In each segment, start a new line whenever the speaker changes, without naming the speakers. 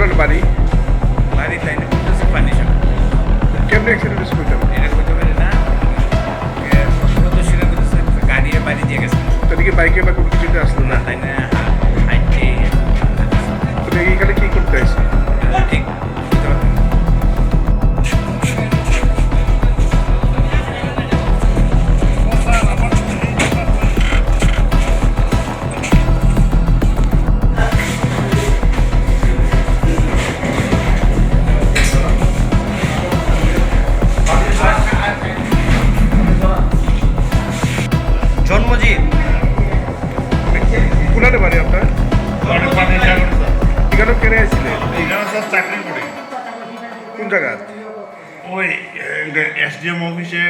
পুরান বাড়ি?
বাড়ি তাই না সামনে
কেমনে অ্যাক্সিডেন্ট কইতে
এটা করতে পারে না। প্রদর্শনী করতেছে গাড়ি বাড়ি দিয়ে গেছে।
তাদেরকে বাইকে কেনে আসছিলেন
চাকরি করে।
কোন জায়গা
ওই এসডিএম অফিসে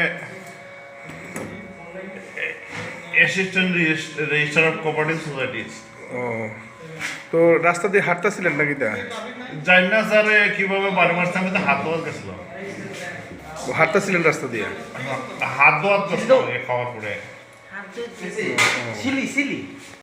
assistant register of cooperative societies
ও তো রাস্তা দিয়ে হাঁটতেছিলেন নাকি তা?
জানি না স্যার কীভাবে বারো মাস আমি তো হাত ধোয়ার গেছিল
ও হাঁটতেছিলেন রাস্তা দিয়ে?
হাত ধোয়ার খাওয়ার পরে।
Silly silly.